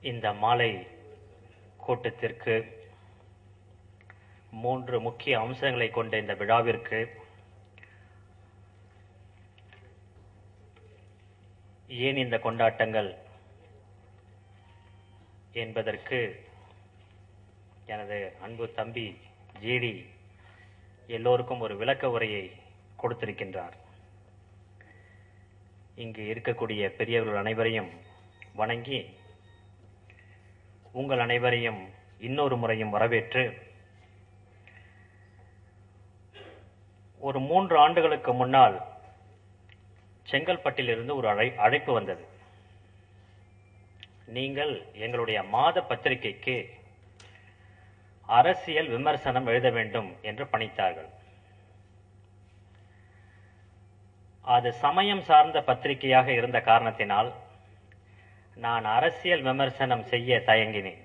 இந்த மாலை கூட்டத்திற்கு மூன்று முக்கிய அம்சங்களை கொண்ட இந்த விழாவிற்கு ஏன் இந்த கொண்டாட்டங்கள் என்பதற்கு எனது அன்பு தம்பி ஜேடி எல்லோருக்கும் ஒரு விளக்க உரையை கொடுத்திருக்கின்றார். இங்கு இருக்கக்கூடிய பெரியவர்கள் அனைவரையும் வணங்கி உங்கள் அனைவரையும் இன்னொரு முறையும் வரவேற்று ஒரு மூன்று ஆண்டுகளுக்கு முன்னால் செங்கல்பட்டிலிருந்து ஒரு அழை அழைப்பு வந்தது. நீங்கள் எங்களுடைய மாத பத்திரிகைக்கு அரசியல் விமர்சனம் எழுத வேண்டும் என்று பணித்தார்கள். அது சமயம் சார்ந்த பத்திரிகையாக இருந்த காரணத்தினால் நான் அரசியல் விமர்சனம் செய்ய தயங்கினேன்.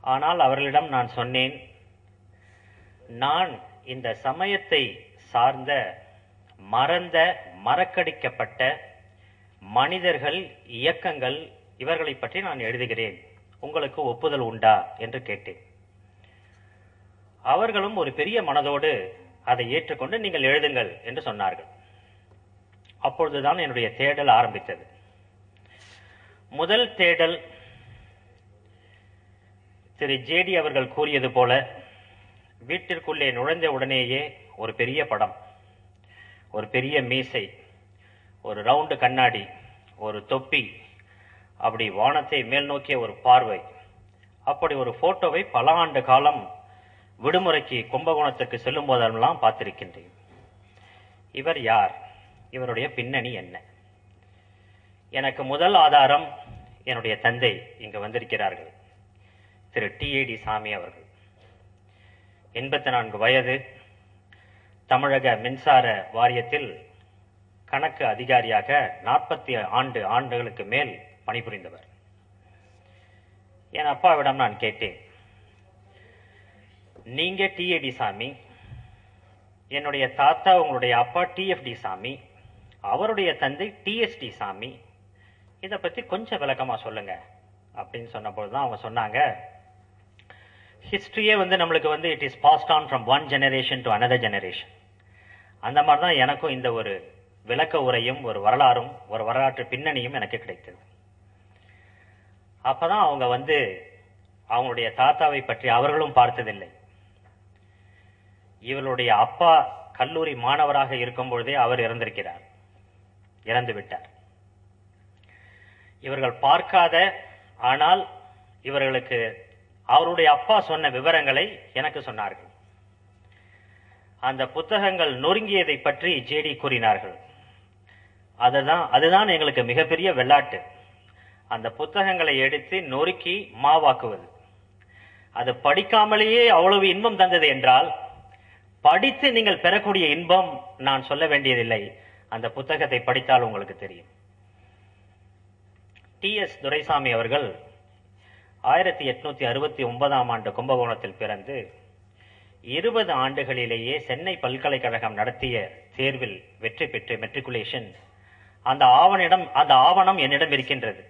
ஆனால் அவர்களிடம் நான் சொன்னேன் நான் இந்த சமயத்தை சார்ந்த மறந்த மறக்கடிக்கப்பட்ட மனிதர்கள் இயக்கங்கள் இவர்களை பற்றி நான் எழுதுகிறேன். உங்களுக்கு ஒப்புதல் உண்டா? என்று கேட்டேன். அவர்களும் ஒரு பெரிய மனதோடு அதை ஏற்றுக்கொண்டு நீங்கள் எழுதுங்கள் என்று சொன்னார்கள். அப்பொழுதுதான் என்னுடைய தேடல் ஆரம்பித்தது. முதல் தேடல் திரு ஜேடி அவர்கள் கூறியது போல வீட்டிற்குள்ளே நுழைந்த உடனேயே ஒரு பெரிய படம் ஒரு பெரிய மீசை ஒரு ரவுண்டு கண்ணாடி ஒரு தொப்பி அப்படி வானத்தை மேல் நோக்கிய ஒரு பார்வை அப்படி ஒரு போட்டோவை பல ஆண்டு காலம் விடுமுறைக்கு கும்பகோணத்துக்கு செல்லும் போதெல்லாம் பார்த்திருக்கின்றேன். இவர் யார்? இவருடைய பின்னணி என்ன? எனக்கு முதல் ஆதாரம் என்னுடைய தந்தை இங்கு வந்திருக்கிறார்கள். திரு டிஏடி சாமி அவர்கள். எண்பத்தி நான்கு வயது. தமிழக மின்சார வாரியத்தில் கணக்கு அதிகாரியாக நாற்பத்தி ஆண்டு ஆண்டுகளுக்கு மேல் பணிபுரிந்தவர். என் அப்பாவிடம் நான் கேட்டேன் நீங்க டிஏடி சாமி என்னுடைய தாத்தா உங்களுடைய அப்பா டிஎஃப்டி சாமி அவருடைய தந்தை டிஎஸ்டி சாமி இதை பத்தி கொஞ்சம் விளக்கமா சொல்லுங்க. அப்படின்னு சொன்னபோது தான் அவங்க சொன்னாங்க. ஹிஸ்டரியே வந்து நம்மளுக்கு வந்து it is passed on from one generation to another generation அந்த மாதிரி தான் எனக்கும் இந்த ஒரு விளக்க உரையும் ஒரு வரலாறும் ஒரு வரலாற்று பின்னணியும் எனக்கு கிடைத்தது. அப்பதான் அவங்க வந்து அவங்களுடைய தாத்தாவை பற்றி அவர்களும் பார்த்ததில்லை. இவர்களுடைய அப்பா கல்லூரி மாணவராக இருக்கும் பொழுதே அவர் இறந்திருக்கிறார். இறந்து விட்டார் இவர்கள் பார்க்காத ஆனால் இவர்களுக்கு அவருடைய அப்பா சொன்ன விவரங்களை எனக்கு சொன்னார்கள். அந்த புத்தகங்கள் நொறுங்கியதை பற்றி ஜேடி கூறினார்கள். அதுதான் அதுதான் எங்களுக்கு மிகப்பெரிய வெள்ளாட்டு. அந்த புத்தகங்களை எடுத்து நொறுக்கி மாவாக்குவது. அது படிக்காமலேயே அவ்வளவு இன்பம் தந்தது என்றால் படித்து நீங்கள் பெறக்கூடிய இன்பம் நான் சொல்ல வேண்டியதில்லை. அந்த புத்தகத்தை படித்தால் உங்களுக்கு தெரியும். டி எஸ் துரைசாமி அவர்கள் ஆயிரத்தி எட்நூத்தி அறுபத்தி ஒன்பதாம் ஆண்டு கும்பகோணத்தில் பிறந்து இருபது ஆண்டுகளிலேயே சென்னை பல்கலைக்கழகம் நடத்திய தேர்வில் வெற்றி பெற்று மெட்ரிகுலேஷன் அந்த ஆவணிடம் அந்த ஆவணம் என்னிடம் இருக்கின்றது.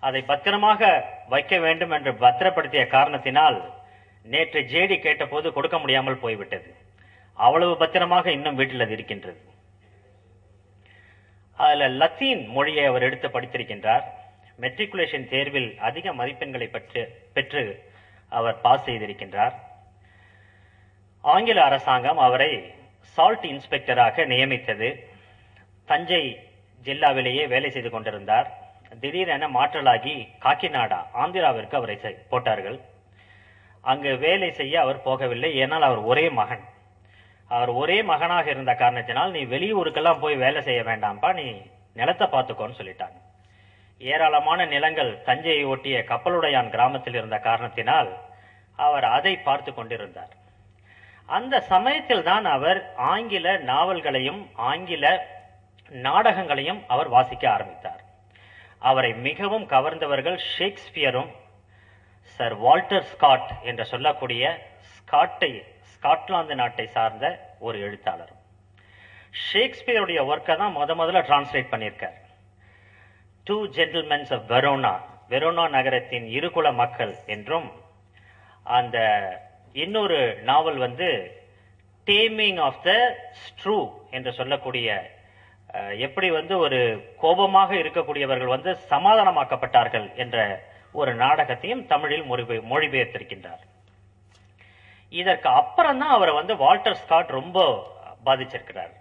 அதை பத்திரமாக வைக்க வேண்டும் என்று பத்திரப்படுத்திய காரணத்தினால் நேற்று ஜேடி கேட்டபோது கொடுக்க முடியாமல் போய்விட்டது. அவ்வளவு பத்திரமாக இன்னும் வீட்டில் அது இருக்கின்றது. அதில் லத்தீன் மொழியை அவர் எடுத்து படித்திருக்கின்றார். மெட்ரிகுலேஷன் தேர்வில் அதிக மதிப்பெண்களை பெற்று பெற்று அவர் பாஸ் செய்திருக்கின்றார். ஆங்கில அரசாங்கம் அவரை சால்ட் இன்ஸ்பெக்டராக நியமித்தது. தஞ்சை ஜில்லாவிலேயே வேலை செய்து கொண்டிருந்தார். திடீரென மாற்றலாகி காக்கிநாடா ஆந்திராவிற்கு அவரை போட்டார்கள். அங்கு வேலை செய்ய அவர் போகவில்லை ஏனால் அவர் ஒரே மகன். அவர் ஒரே மகனாக இருந்த காரணத்தினால் நீ வெளியூருக்கெல்லாம் போய் வேலை செய்ய வேண்டாம்ப்பா நீ நிலத்தை பார்த்துக்கோன்னு சொல்லிட்டாங்க. ஏராளமான நிலங்கள் தஞ்சையை ஒட்டிய கப்பலுடையான் கிராமத்தில் இருந்த காரணத்தினால் அவர் அதை பார்த்து கொண்டிருந்தார். அந்த சமயத்தில் தான் அவர் ஆங்கில நாவல்களையும் ஆங்கில நாடகங்களையும் அவர் வாசிக்க ஆரம்பித்தார். அவரை மிகவும் கவர்ந்தவர்கள் ஷேக்ஸ்பியரும் சர் வால்டர் ஸ்காட் என்று சொல்லக்கூடிய ஸ்காட்டை ஸ்காட்லாந்து நாட்டை சார்ந்த ஒரு எழுத்தாளர் ஷேக்ஸ்பியருடைய ஒர்க்கை தான் முத முதல்ல டிரான்ஸ்லேட் பண்ணியிருக்கார். Two gentlemens of Verona Verona நகரத்தின் இருகுல மக்கள் என்றும் அந்த இன்னொரு நாவல் வந்து டேமிங் ஆஃப் த ஸ்ட்ரூ என்று சொல்லக்கூடிய எப்படி வந்து ஒரு கோபமாக இருக்கக்கூடியவர்கள் வந்து சமாதானமாக்கப்பட்டார்கள் என்ற ஒரு நாடகத்தையும் தமிழில் மொழிபெ- மொழிபெயர்த்திருக்கின்றார். இதற்கு அப்புறம் தான் அவரை வந்து வால்டர் ஸ்காட் ரொம்ப பாதிச்சிருக்கிறார்.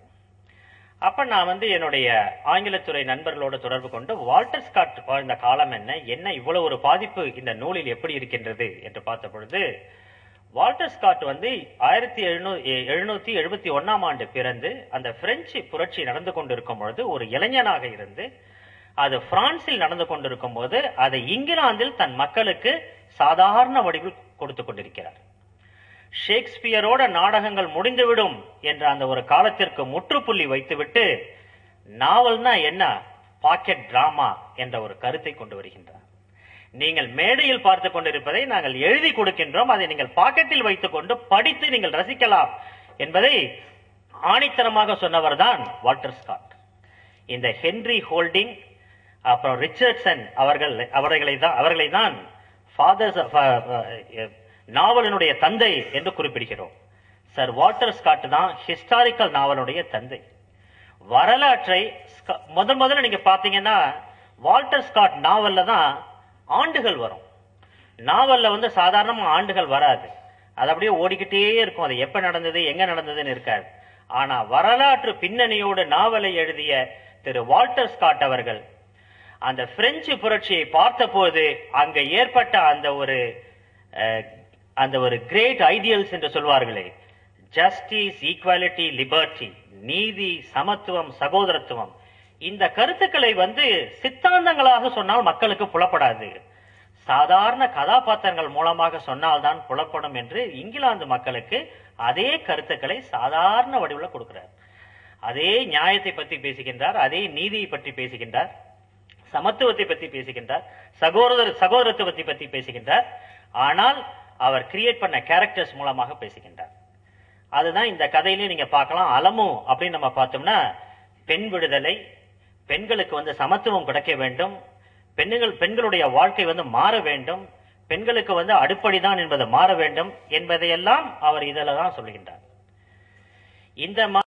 அப்ப நான் வந்து என்னுடைய ஆங்கிலத்துறை நண்பர்களோட தொடர்பு கொண்டு வால்டர் ஸ்காட் வாழ்ந்த காலம் என்ன? என்ன இவ்வளவு ஒரு பாதிப்பு இந்த நூலில் எப்படி இருக்கின்றது என்று பார்த்த பொழுது வால்டர் ஸ்காட் வந்து ஆயிரத்தி எழுநூத்தி எழுபத்தி ஒன்னாம் ஆண்டு பிறந்து அந்த பிரெஞ்சு புரட்சி நடந்து கொண்டிருக்கும் பொழுது ஒரு இளைஞனாக இருந்து அது பிரான்சில் நடந்து கொண்டிருக்கும் போது அதை இங்கிலாந்தில் தன் மக்களுக்கு சாதாரண வடிவில் கொடுத்து கொண்டிருக்கிறார். ஷேக்ஸ்பியரோட நாடகங்கள் முடிந்துவிடும் என்ற அந்த ஒரு காலத்திற்கு முற்றுப்புள்ளி வைத்துவிட்டு நாவல்னா என்ன? பாக்கெட் டிராமா என்ற ஒரு கருத்தை கொண்டு வருகின்றார். நீங்கள் மேடையில் பார்த்து கொண்டிருப்பதை நாங்கள் எழுதி கொடுக்கின்றோம். அதை நீங்கள் பாக்கெட்டில் வைத்துக் கொண்டு படித்து நீங்கள் ரசிக்கலாம் என்பதை ஆணித்தனமாக சொன்னவர் தான் வாட்டர் ஸ்காட். இந்த ஹென்றி ஹோல்டிங் அப்புறம் ரிச்சர்ட்சன் அவர்கள் அவர்களை தான் அவர்களை தான் ஃபாதர்ஸ் நாவலினுடைய தந்தை என்று குறிப்பிடுகிறோம். சர் வாட்டர் ஸ்காட் தான் ஹிஸ்டாரிக்கல் நாவலுடைய தந்தை. வரலாற்றை முதல் முதன் முதல்ல நீங்க பாத்தீங்கன்னா வால்டர் ஸ்காட் நாவல்ல தான் ஆண்டுகள் வரும். நாவல்ல வந்து சாதாரணமா ஆண்டுகள் வராது. அது அப்படியே ஓடிக்கிட்டே இருக்கும். அது எப்ப நடந்தது எங்க நடந்ததுன்னு இருக்காது. ஆனா வரலாற்று பின்னணியோடு நாவலை எழுதிய திரு வால்டர் ஸ்காட் அவர்கள் அந்த பிரெஞ்சு புரட்சியை பார்த்தபோது அங்க ஏற்பட்ட அந்த ஒரு அந்த ஒரு கிரேட் ஐடியல்ஸ் என்று சொல்வார்களே. ஜஸ்டிஸ் ஈக்வாலிட்டி லிபர்ட்டி நீதி சமத்துவம் சகோதரத்துவம். இந்த கருத்துக்களை வந்து சித்தாந்தங்களாக சொன்னால் மக்களுக்கு புலப்படாது. சாதாரண கதாபாத்திரங்கள் மூலமாக சொன்னால்தான் புலப்படும் என்று இங்கிலாந்து மக்களுக்கு அதே கருத்துக்களை சாதாரண வடிவில் கொடுக்கிறார். அதே நியாயத்தை பற்றி பேசுகின்றார் அதே நீதியை பற்றி பேசுகின்றார் சமத்துவத்தை பற்றி பேசுகின்றார் சகோதர சகோதரத்துவத்தை பற்றி பேசுகின்றார். ஆனால் அவர் கிரியேட் பண்ண கேரக்டர்ஸ் மூலமாக பேசுகின்றார். அதுதான் இந்த கதையிலையும் நீங்க பார்க்கலாம். அலமு அப்படின்னு நம்ம பார்த்தோம்னா பெண் விடுதலை பெண்களுக்கு வந்து சமத்துவம் கிடைக்க வேண்டும் பெண்கள் பெண்களுடைய வாழ்க்கை வந்து மாற வேண்டும் பெண்களுக்கு வந்து அடுப்படிதான் என்பது மாற வேண்டும் என்பதையெல்லாம் அவர் இதில் தான் சொல்கின்றார். இந்த